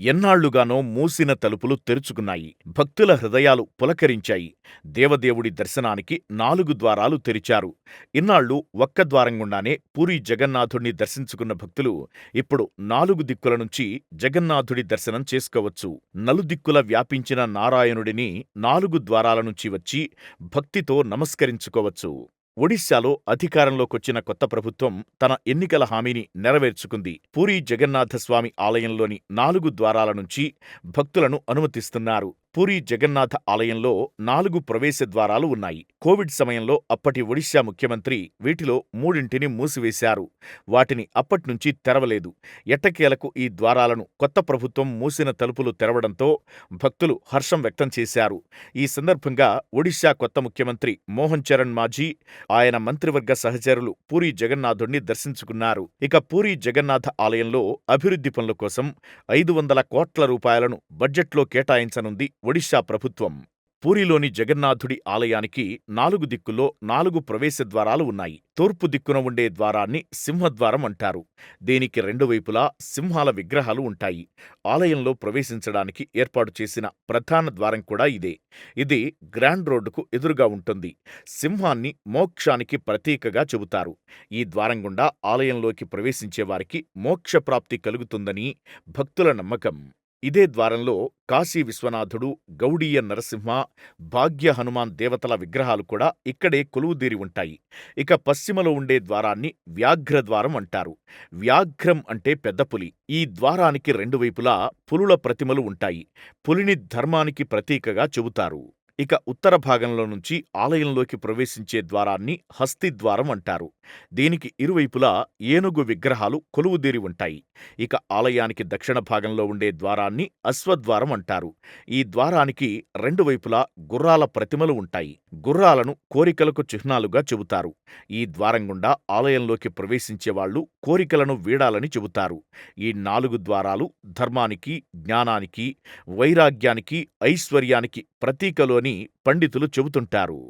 ఎన్నాళ్ళుగానో మూసిన తలుపులు తెరుచుకున్నాయి. భక్తుల హృదయాలు పులకరించాయి. దేవదేవుడి దర్శనానికి నాలుగు ద్వారాలు తెరిచారు. ఇన్నాళ్ళు ఒక్క ద్వారం గుండానే పూరీ జగన్నాథుణ్ణి దర్శించుకున్న భక్తులు ఇప్పుడు నాలుగు దిక్కుల నుంచి జగన్నాథుడి దర్శనం చేసుకోవచ్చు. నలుదిక్కుల వ్యాపించిన నారాయణుడిని నాలుగు ద్వారాల నుంచి వచ్చి భక్తితో నమస్కరించుకోవచ్చు. ఒడిశాలో అధికారంలోకొచ్చిన కొత్త ప్రభుత్వం తన ఎన్నికల హామీని నెరవేర్చుకుంది. పూరీ జగన్నాథస్వామి ఆలయంలోని నాలుగు ద్వారాల నుంచి భక్తులను అనుమతిస్తున్నారు. పూరీ జగన్నాథ ఆలయంలో నాలుగు ప్రవేశ ద్వారాలు ఉన్నాయి. కోవిడ్ సమయంలో అప్పటి ఒడిశా ముఖ్యమంత్రి వీటిలో మూడింటిని మూసివేశారు. వాటిని అప్పట్నుంచి తెరవలేదు. ఎట్టకేలకు ఈ ద్వారాలను కొత్త ప్రభుత్వం మూసిన తలుపులు తెరవడంతో భక్తులు హర్షం వ్యక్తం చేశారు. ఈ సందర్భంగా ఒడిశా కొత్త ముఖ్యమంత్రి మోహన్ చరణ్ మాజీ ఆయన మంత్రివర్గ సహచరులు పూరీ జగన్నాథుణ్ణి దర్శించుకున్నారు. ఇక పూరీ జగన్నాథ ఆలయంలో అభివృద్ధి పనుల కోసం ఐదు వందల కోట్ల రూపాయలను బడ్జెట్లో కేటాయించనుంది ఒడిశా ప్రభుత్వం. పూరిలోని జగన్నాథుడి ఆలయానికి నాలుగు దిక్కుల్లో నాలుగు ప్రవేశ ద్వారాలు ఉన్నాయి. తూర్పు దిక్కున ఉండే ద్వారాన్ని సింహద్వారం అంటారు. దీనికి రెండు వైపులా సింహాల విగ్రహాలు ఉంటాయి. ఆలయంలో ప్రవేశించడానికి ఏర్పాటు చేసిన ప్రధాన ద్వారం కూడా ఇదే. ఇది గ్రాండ్ రోడ్డుకు ఎదురుగా ఉంటుంది. సింహాన్ని మోక్షానికి ప్రతీకగా చెబుతారు. ఈ ద్వారం గుండా ఆలయంలోకి ప్రవేశించేవారికి మోక్షప్రాప్తి కలుగుతుందని భక్తుల నమ్మకం. ఇదే ద్వారంలో కాశీ విశ్వనాథుడు, గౌడీయ నరసింహ, భాగ్య హనుమాన్ దేవతల విగ్రహాలు కూడా ఇక్కడే కొలువుదీరి ఉంటాయి. ఇక పశ్చిమలో ఉండే ద్వారాన్ని వ్యాఘ్ర ద్వారం అంటారు. వ్యాఘ్రం అంటే పెద్ద పులి. ఈ ద్వారానికి రెండు వైపులా పులుల ప్రతిమలు ఉంటాయి. పులిని ధర్మానికి ప్రతీకగా చెబుతారు. ఇక ఉత్తర భాగంలో నుంచి ఆలయంలోకి ప్రవేశించే ద్వారాన్ని హస్తిద్వారం అంటారు. దీనికి ఇరువైపులా ఏనుగు విగ్రహాలు కొలువుదీరి ఉంటాయి. ఇక ఆలయానికి దక్షిణ భాగంలో ఉండే ద్వారాన్ని అశ్వద్వారం అంటారు. ఈ ద్వారానికి రెండు వైపులా గుర్రాల ప్రతిమలు ఉంటాయి. గుర్రాలను కోరికలకు చిహ్నాలుగా చెబుతారు. ఈ ద్వారం గుండా ఆలయంలోకి ప్రవేశించేవాళ్ళు కోరికలను వీడాలని చెబుతారు. ఈ నాలుగు ద్వారాలు ధర్మానికి, జ్ఞానానికి, వైరాగ్యానికి, ఐశ్వర్యానికి ప్రతీకలోని అని పండితులు చెబుతుంటారు.